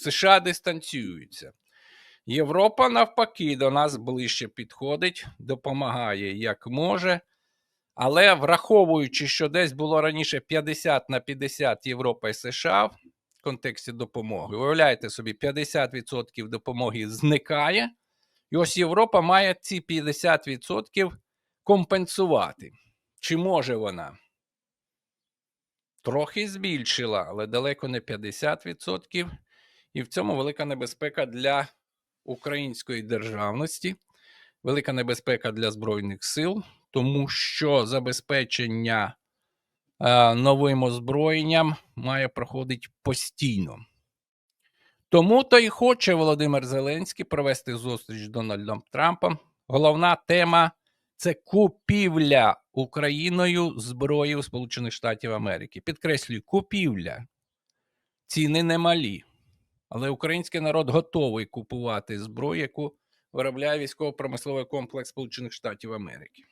США дистанціюються. Європа, навпаки, до нас ближче підходить, допомагає як може. Але враховуючи, що десь було раніше 50 на 50 Європа і США в контексті допомоги, уявляєте собі, 50% допомоги зникає, і ось Європа має ці 50% компенсувати. Чи може вона? Трохи збільшила, але далеко не 50%. І в цьому велика небезпека для української державності, велика небезпека для Збройних сил, тому що забезпечення е, новим озброєнням має проходити постійно. Тому то і хоче Володимир Зеленський провести зустріч з Дональдом Трампом. Головна тема це купівля Україною зброї у Сполучених Штатів Америки. Підкреслюю, купівля. Ціни немалі. Але український народ готовий купувати зброю, яку виробляє військово-промисловий комплекс Сполучених Штатів Америки.